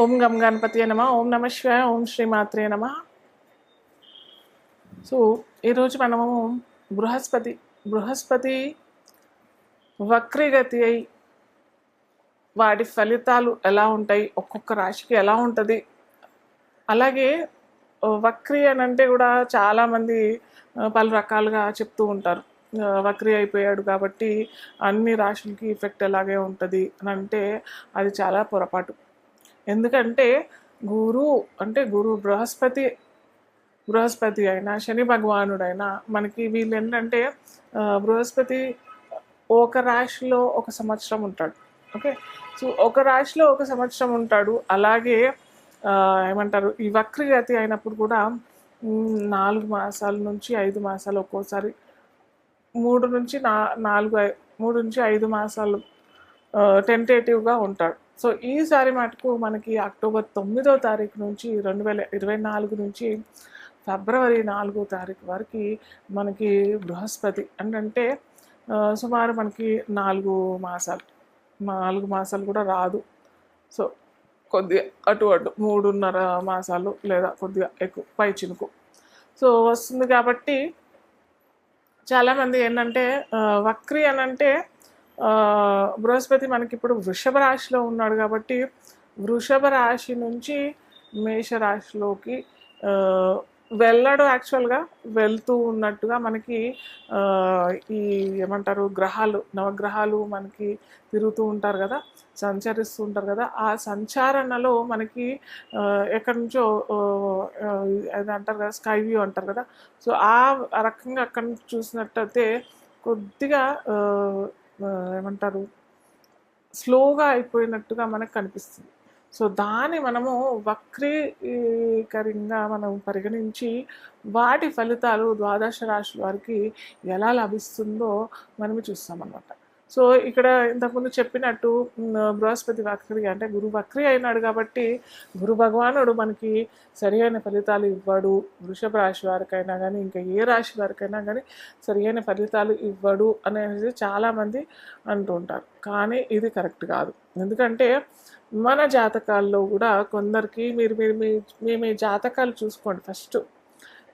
ఓం గం గణపతి నమ ఓం నమ శివాయ ఓం శ్రీమాత్రే నమ. సో ఈరోజు మనము బృహస్పతి బృహస్పతి వక్రీగతి అయి వాటి ఫలితాలు ఎలా ఉంటాయి ఒక్కొక్క రాశికి ఎలా ఉంటుంది. అలాగే వక్రీ అని అంటే కూడా చాలామంది పలు రకాలుగా చెప్తూ ఉంటారు. వక్రీ అయిపోయాడు కాబట్టి అన్ని రాశులకి ఎఫెక్ట్ ఎలాగే ఉంటుంది అని అంటే అది చాలా పొరపాటు. ఎందుకంటే గురు అంటే గురు బృహస్పతి బృహస్పతి అయినా శని భగవానుడైనా మనకి వీళ్ళు ఏంటంటే బృహస్పతి ఒక రాశిలో ఒక సంవత్సరం ఉంటాడు. ఓకే? సో ఒక రాశిలో ఒక సంవత్సరం ఉంటాడు. అలాగే ఏమంటారు ఈ వక్రగతి అయినప్పుడు కూడా నాలుగు మాసాల నుంచి ఐదు మాసాలు ఒక్కోసారి మూడు నుంచి నా నాలుగు మూడు నుంచి ఐదు మాసాలు టెంటేటివ్గా ఉంటాడు. సో ఈసారి మటుకు మనకి అక్టోబర్ తొమ్మిదో తారీఖు నుంచి రెండు వేల ఇరవై నాలుగు నుంచి ఫిబ్రవరి నాలుగో తారీఖు వరకు మనకి బృహస్పతి అంటే సుమారు మనకి నాలుగు మాసాలు నాలుగు మాసాలు కూడా రాదు. సో కొద్దిగా అటు అటు మూడున్నర మాసాలు లేదా కొద్దిగా ఎక్కువ పై చినుకు. సో వస్తుంది కాబట్టి చాలామంది ఏంటంటే వక్రీ వక్రి అని అంటే బృహస్పతి మనకి ఇప్పుడు వృషభ రాశిలో ఉన్నాడు కాబట్టి వృషభ రాశి నుంచి మేష రాశిలోకి వెళ్ళడు యాక్చువల్గా వెళ్తూ ఉన్నట్టుగా మనకి ఈ ఏమంటారు గ్రహాలు నవగ్రహాలు మనకి తిరుగుతూ ఉంటారు కదా సంచరిస్తూ ఉంటారు కదా ఆ సంచారణలో మనకి ఎక్కడి నుంచో అది అంటారు కదా స్కై వ్యూ అంటారు కదా సో ఆ రకంగా అక్కడి నుంచి చూసినట్టయితే కొద్దిగా ఏమంటారు? స్లోగా అయిపోయినట్టుగా మనకు కనిపిస్తుంది. సో దాన్ని మనము వక్రీకరంగా మనం పరిగణించి వాటి ఫలితాలు ద్వాదశ రాశి వారికి ఎలా లభిస్తుందో మనము చూస్తామన్నమాట. సో ఇక్కడ ఇంతకుముందు చెప్పినట్టు బృహస్పతి వక్రి అంటే గురు వక్రి అయినాడు కాబట్టి గురు భగవానుడు మనకి సరియైన ఫలితాలు ఇవ్వడు. వృషభ రాశి వారికైనా కానీ ఇంకా ఏ రాశి వారికైనా కానీ సరి అయిన ఫలితాలు ఇవ్వడు అనేది చాలామంది అంటుంటారు కానీ ఇది కరెక్ట్ కాదు. ఎందుకంటే మన జాతకాల్లో కూడా కొందరికి మీరు మీరు మీ మీ మీ జాతకాలు చూసుకోండి ఫస్ట్.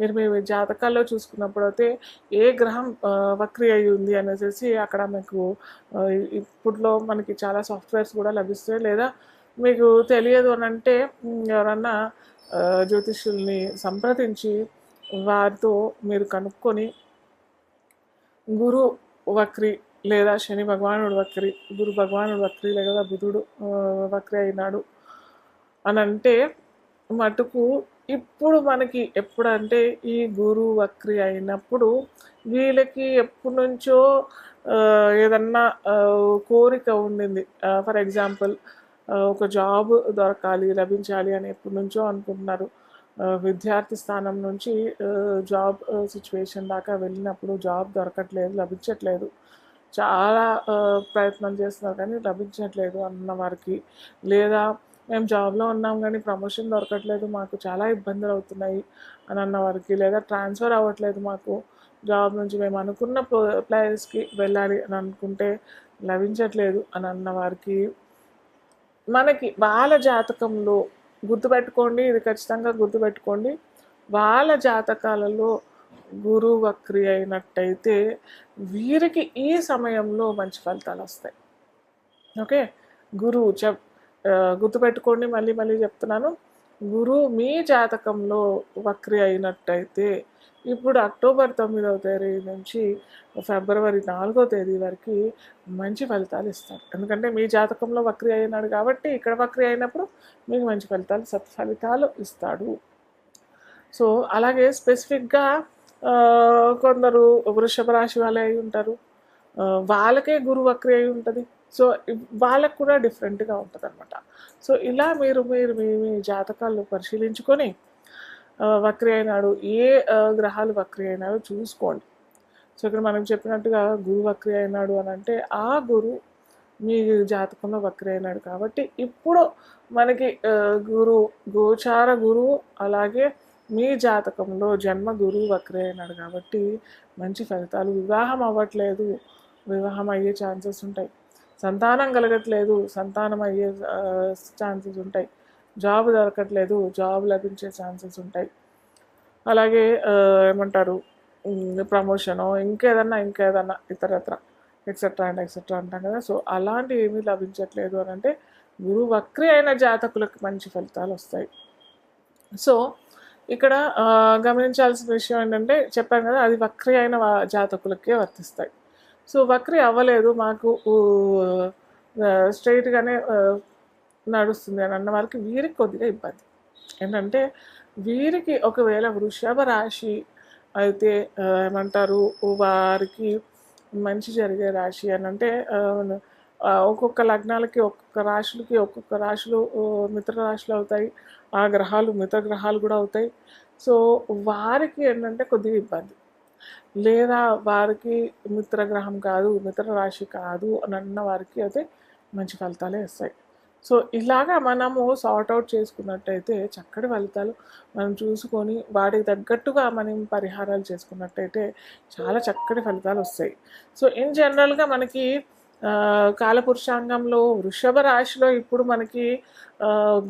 మీరు మీ జాతకాల్లో చూసుకున్నప్పుడు అయితే ఏ గ్రహం వక్రి అయి ఉంది అనేసి అక్కడ మీకు ఇప్పుడులో మనకి చాలా సాఫ్ట్వేర్స్ కూడా లభిస్తాయి. లేదా మీకు తెలియదు అని అంటే ఎవరన్నా జ్యోతిష్యుల్ని సంప్రదించి వారితో మీరు కనుక్కొని గురు వక్రి లేదా శని భగవానుడు వక్రి గురు భగవానుడు వక్రి లేదా బుధుడు వక్రి అయినాడు అని అంటే మటుకు ఇప్పుడు మనకి ఎప్పుడంటే ఈ గురు వక్రి అయినప్పుడు వీళ్ళకి ఎప్పటి నుంచో ఏదన్నా కోరిక ఉండింది. ఫర్ ఎగ్జాంపుల్ ఒక జాబ్ దొరకాలి లభించాలి అని ఎప్పటి నుంచో అనుకుంటున్నారు. విద్యార్థి స్థానం నుంచి జాబ్ సిచ్యువేషన్ దాకా వెళ్ళినప్పుడు జాబ్ దొరకట్లేదు లభించట్లేదు. చాలా ప్రయత్నం చేస్తున్నారు కానీ లభించట్లేదు అన్న వారికి. లేదా మేము జాబ్లో ఉన్నాం కానీ ప్రమోషన్ దొరకట్లేదు మాకు చాలా ఇబ్బందులు అవుతున్నాయి అని అన్న వారికి. లేదా ట్రాన్స్ఫర్ అవ్వట్లేదు మాకు జాబ్ నుంచి. మేము అనుకున్న ప్లేస్కి వెళ్ళాలి అని అనుకుంటే లభించట్లేదు అని అన్న వారికి. మనకి వాళ్ళ జాతకంలో గుర్తుపెట్టుకోండి ఇది ఖచ్చితంగా గుర్తుపెట్టుకోండి. వాళ్ళ జాతకాలలో గురువు వక్రి అయినట్టయితే వీరికి ఈ సమయంలో మంచి ఫలితాలు వస్తాయి. ఓకే? గురువు చెప్ గుర్తుపెట్టుకోండి మళ్ళీ మళ్ళీ చెప్తున్నాను. గురువు మీ జాతకంలో వక్రి అయినట్టయితే ఇప్పుడు అక్టోబర్ తొమ్మిదవ తేదీ నుంచి ఫిబ్రవరి నాలుగో తేదీ వరకు మంచి ఫలితాలు ఇస్తారు. ఎందుకంటే మీ జాతకంలో వక్రి అయినాడు కాబట్టి ఇక్కడ వక్రి అయినప్పుడు మీకు మంచి ఫలితాలు సత్ఫలితాలు ఇస్తాడు. సో అలాగే స్పెసిఫిక్గా కొందరు వృషభ రాశి వాళ్ళే అయి ఉంటారు. వాళ్ళకే గురు వక్రి అయి ఉంటుంది. సో వాళ్ళకు కూడా డిఫరెంట్గా ఉంటుంది అనమాట సో ఇలా మీరు మీరు మీ మీ జాతకాలు పరిశీలించుకొని వక్రి అయినాడు ఏ గ్రహాలు వక్రి అయినాడో చూసుకోండి. సో ఇక్కడ మనం చెప్పినట్టుగా గురు వక్రి అయినాడు అని అంటే ఆ గురు మీ జాతకంలో వక్రి అయినాడు కాబట్టి ఇప్పుడు మనకి గురు గోచార గురువు అలాగే మీ జాతకంలో జన్మ గురువు వక్రి అయినాడు కాబట్టి మంచి ఫలితాలు వివాహం అవ్వట్లేదు. వివాహం అయ్యే ఛాన్సెస్ ఉంటాయి. సంతానం కలగట్లేదు సంతానం అయ్యే ఛాన్సెస్ ఉంటాయి. జాబ్ దొరకట్లేదు జాబ్ లభించే ఛాన్సెస్ ఉంటాయి. అలాగే ఏమంటారు ప్రమోషను ఇంకేదన్నా ఇంకేదన్నా ఇతరత్ర ఎక్సెట్రా అండ్ ఎక్సెట్రా అంటాం కదా. సో అలాంటివి ఏమీ లభించట్లేదు అని అంటే గురువు వక్రి అయిన జాతకులకు మంచి ఫలితాలు వస్తాయి. సో ఇక్కడ గమనించాల్సిన విషయం ఏంటంటే చెప్పాను కదా అది వక్రి అయిన జాతకులకే వర్తిస్తాయి. సో వక్రి అవ్వలేదు మాకు స్ట్రైట్గానే నడుస్తుంది అని అన్న వాళ్ళకి వీరికి కొద్దిగా ఇబ్బంది. ఏంటంటే వీరికి ఒకవేళ వృషభ రాశి అయితే ఏమంటారు వారికి మంచి జరిగే రాశి అని అంటే ఒక్కొక్క లగ్నాలకి ఒక్కొక్క రాశులకి ఒక్కొక్క రాశులు మిత్ర రాశులు అవుతాయి ఆ గ్రహాలు మిత్ర గ్రహాలు కూడా అవుతాయి. సో వారికి ఏంటంటే కొద్దిగా ఇబ్బంది. లేదా వారికి మిత్రగ్రహం కాదు మిత్ర రాశి కాదు అని అన్న వారికి అయితే మంచి ఫలితాలే వస్తాయి. సో ఇలాగా మనము సార్ట్ అవుట్ చేసుకున్నట్టయితే చక్కటి ఫలితాలు మనం చూసుకొని వాటికి తగ్గట్టుగా మనం పరిహారాలు చేసుకున్నట్టయితే చాలా చక్కటి ఫలితాలు వస్తాయి. సో ఇన్ జనరల్గా మనకి కాలపురుషాంగంలో వృషభ రాశిలో ఇప్పుడు మనకి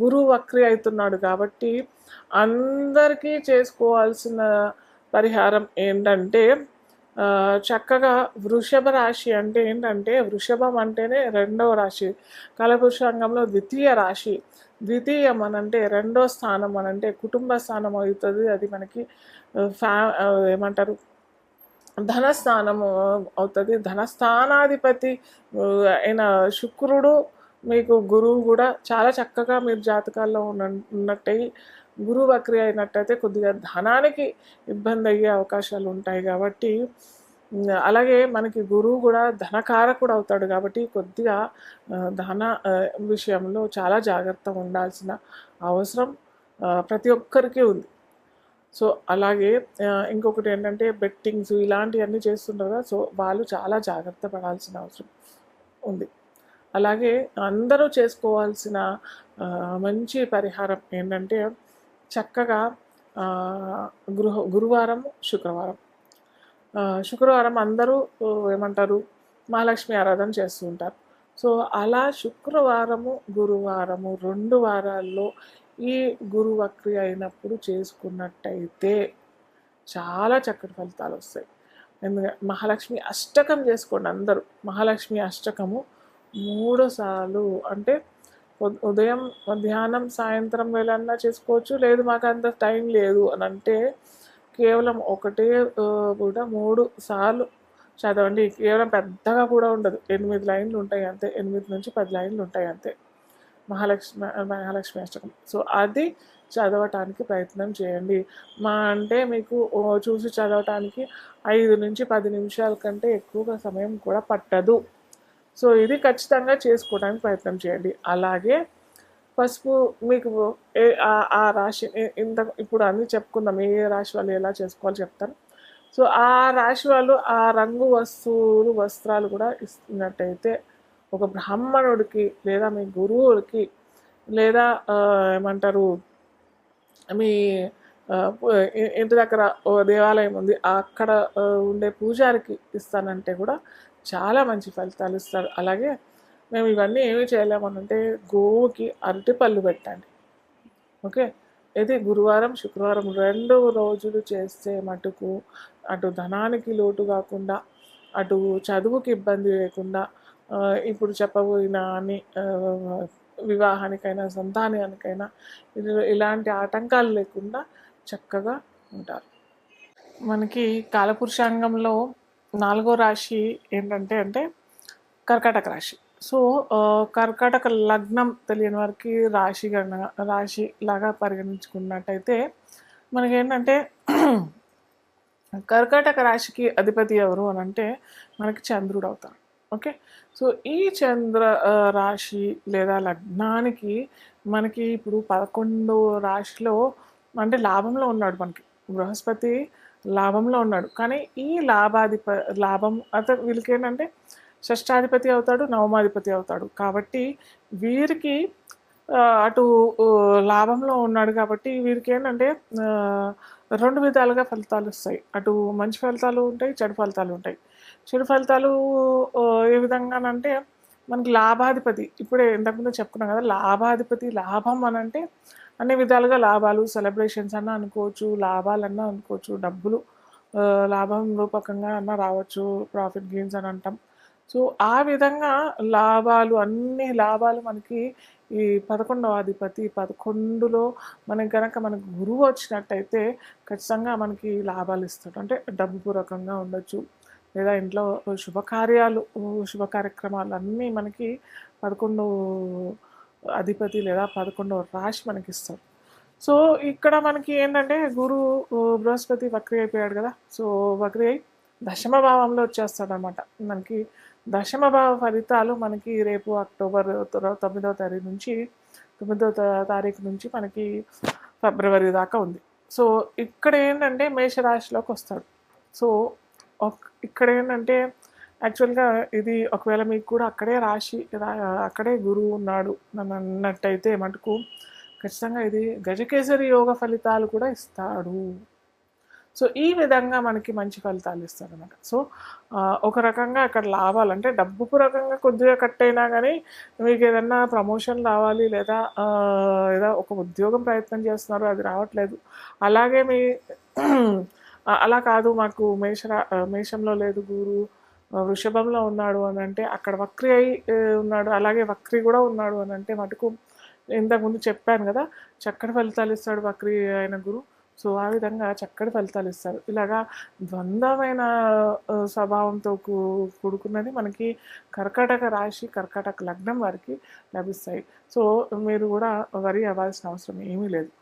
గురువు వక్రి అవుతున్నాడు కాబట్టి అందరికీ చేసుకోవాల్సిన పరిహారం ఏంటంటే చక్కగా వృషభ రాశి అంటే ఏంటంటే వృషభం అంటేనే రెండవ రాశి. కలపురుషాంగంలో ద్వితీయ రాశి. ద్వితీయం అనంటే రెండో స్థానం అనంటే కుటుంబ స్థానం అవుతుంది. అది మనకి ఫ్యా ఏమంటారు? ధనస్థానము అవుతుంది. ధనస్థానాధిపతి అయిన శుక్రుడు మీకు గురువు కూడా చాలా చక్కగా మీరు జాతకాల్లో ఉన్న ఉన్నట్టయి గురువు వక్రి అయినట్టయితే కొద్దిగా ధనానికి ఇబ్బంది అయ్యే అవకాశాలు ఉంటాయి కాబట్టి అలాగే మనకి గురువు కూడా ధనకారకుడు అవుతాడు కాబట్టి కొద్దిగా ధన విషయంలో చాలా జాగ్రత్తగా ఉండాల్సిన అవసరం ప్రతి ఒక్కరికి ఉంది. సో అలాగే ఇంకొకటి ఏంటంటే బెట్టింగ్స్ ఇలాంటివన్నీ చేస్తుంటారు సో వాళ్ళు చాలా జాగ్రత్త పడాల్సిన అవసరం ఉంది. అలాగే అందరూ చేసుకోవాల్సిన మంచి పరిహారం ఏంటంటే చక్కగా గృహ గురువారం శుక్రవారం. శుక్రవారం అందరూ ఏమంటారు మహాలక్ష్మి ఆరాధన చేస్తూ ఉంటారు. సో అలా శుక్రవారము గురువారము రెండు వారాల్లో ఈ గురువక్రి అయినప్పుడు చేసుకున్నట్టయితే చాలా చక్కటి ఫలితాలు వస్తాయి. ఎందుకంటే మహాలక్ష్మి అష్టకం చేసుకోండి అందరూ. మహాలక్ష్మి అష్టకము మూడు సార్లు అంటే ఉదయం మధ్యాహ్నం సాయంత్రం వేళన్నా చేసుకోవచ్చు. లేదు మాకు అంత టైం లేదు అని అంటే కేవలం ఒకటే కూడా మూడు సార్లు చదవండి. కేవలం పెద్దగా కూడా ఉండదు. ఎనిమిది లైన్లు ఉంటాయి అంతే. ఎనిమిది నుంచి పది లైన్లు ఉంటాయి అంతే. మహాలక్ష్మి మహాలక్ష్మి అష్టకం. సో అది చదవటానికి ప్రయత్నం చేయండి. మా అంటే మీకు చూసి చదవటానికి ఐదు నుంచి పది నిమిషాల కంటే ఎక్కువగా సమయం కూడా పట్టదు. సో ఇది ఖచ్చితంగా చేసుకోవడానికి ప్రయత్నం చేయండి. అలాగే పసుపు మీకు ఏ ఆ- రాశి ఇంత ఇప్పుడు అన్నీ చెప్పుకుందాం ఏ రాశి వాళ్ళు ఎలా చేసుకోవాలో చెప్తాను. సో ఆ రాశి వాళ్ళు ఆ రంగు వస్తువులు వస్త్రాలు కూడా ఇస్తున్నట్టయితే ఒక బ్రాహ్మణుడికి లేదా మీ గురువులకి లేదా ఏమంటారు మీ ఇంటి దగ్గర ఓ దేవాలయం ఉంది అక్కడ ఉండే పూజారికి ఇస్తానంటే కూడా చాలా మంచి ఫలితాలు ఇస్తారు. అలాగే మేము ఇవన్నీ ఏమి చేయలేమనంటే గోవుకి అరటిపళ్ళు పెట్టండి. ఓకే? ఇది గురువారం శుక్రవారం రెండు రోజులు చేస్తే మటుకు అటు ధనానికి లోటు కాకుండా అటు చదువుకి ఇబ్బంది లేకుండా ఇప్పుడు చెప్పబోయిన అని వివాహానికైనా సంతానానికైనా ఇలాంటి ఆటంకాలు లేకుండా చక్కగా ఉంటారు. మనకి కాలపురుషాంగంలో నాలుగో రాశి ఏంటంటే అంటే కర్కాటక రాశి. సో కర్కాటక లగ్నం తెలియని వారికి రాశి గణ రాశి లాగా పరిగణించుకున్నట్టయితే మనకేంటంటే కర్కాటక రాశికి అధిపతి ఎవరు అని అంటే మనకి చంద్రుడు అవుతాడు ఓకే? సో ఈ చంద్ర రాశి లేదా లగ్నానికి మనకి ఇప్పుడు పదకొండో రాశిలో అంటే లాభంలో ఉన్నాడు మనకి. బృహస్పతి లాభంలో ఉన్నాడు. కానీ ఈ లాభాధిప లాభం అత వీళ్ళకి ఏంటంటే షష్టాధిపతి అవుతాడు నవమాధిపతి అవుతాడు. కాబట్టి వీరికి అటు లాభంలో ఉన్నాడు కాబట్టి వీరికి ఏంటంటే రెండు విధాలుగా ఫలితాలు వస్తాయి. అటు మంచి ఫలితాలు ఉంటాయి చెడు ఫలితాలు ఉంటాయి. చెడు ఫలితాలు ఏ విధంగానంటే మనకి లాభాధిపతి ఇప్పుడే ఇంతకుముందు చెప్పుకున్నాం కదా లాభాధిపతి లాభం అనంటే అంటే అన్ని విధాలుగా లాభాలు సెలబ్రేషన్స్ అన్నా అనుకోవచ్చు లాభాలన్నా అనుకోవచ్చు డబ్బులు లాభం రూపకంగా అన్నా రావచ్చు ప్రాఫిట్ గెయిన్స్ అని అంటాం. సో ఆ విధంగా లాభాలు అన్ని లాభాలు మనకి ఈ పదకొండవ అధిపతి పదకొండులో మనకి కనుక మనకు గురువు వచ్చినట్టయితే ఖచ్చితంగా మనకి లాభాలు ఇస్తాడు. అంటే డబ్బు పూర్వకంగా ఉండొచ్చు లేదా ఇంట్లో శుభకార్యాలు శుభ కార్యక్రమాలు అన్నీ మనకి పదకొండు అధిపతి లేదా పదకొండవ రాశి మనకి ఇస్తాడు సో ఇక్కడ మనకి ఏంటంటే గురు బృహస్పతి వక్రి అయిపోయాడు కదా. సో వక్రి అయి దశమ భావంలో వచ్చేస్తాడు అనమాట మనకి దశమ భావ ఫలితాలు మనకి రేపు అక్టోబర్ తొమ్మిదవ తారీఖు నుంచి తొమ్మిదవ తారీఖు నుంచి మనకి ఫిబ్రవరి దాకా ఉంది. సో ఇక్కడ ఏంటంటే మేషరాశిలోకి వస్తాడు. సో ఇక్కడ ఏంటంటే యాక్చువల్గా ఇది ఒకవేళ మీకు కూడా అక్కడే రాశి రా- అక్కడే గురువు ఉన్నాడు నన్ను అన్నట్టయితే మటుకు ఖచ్చితంగా ఇది గజకేసరి యోగ ఫలితాలు కూడా ఇస్తాడు. సో ఈ విధంగా మనకి మంచి ఫలితాలు ఇస్తాడు అనమాట సో ఒక రకంగా అక్కడ లాభాలు అంటే డబ్బు రకంగా కొద్దిగా కట్ అయినా కానీ మీకు ఏదన్నా ప్రమోషన్ రావాలి లేదా ఏదో ఒక ఉద్యోగం ప్రయత్నం చేస్తున్నారు అది రావట్లేదు. అలాగే మీ అలా కాదు మాకు మేషరా మేషంలో లేదు గురు వృషభంలో ఉన్నాడు అని అంటే అక్కడ వక్రి అయి ఉన్నాడు. అలాగే వక్రి కూడా ఉన్నాడు అని అంటే మటుకు ఇంతకుముందు చెప్పాను కదా చక్కటి ఫలితాలు ఇస్తాడు వక్రి అయిన గురు. సో ఆ విధంగా చక్కటి ఫలితాలు ఇస్తారు. ఇలాగా ద్వంద్వమైన స్వభావంతో కూడుకున్నది మనకి కర్కాటక రాశి కర్కాటక లగ్నం వారికి లభిస్తాయి. సో మీరు కూడా వరి అవ్వాల్సిన అవసరం ఏమీ లేదు.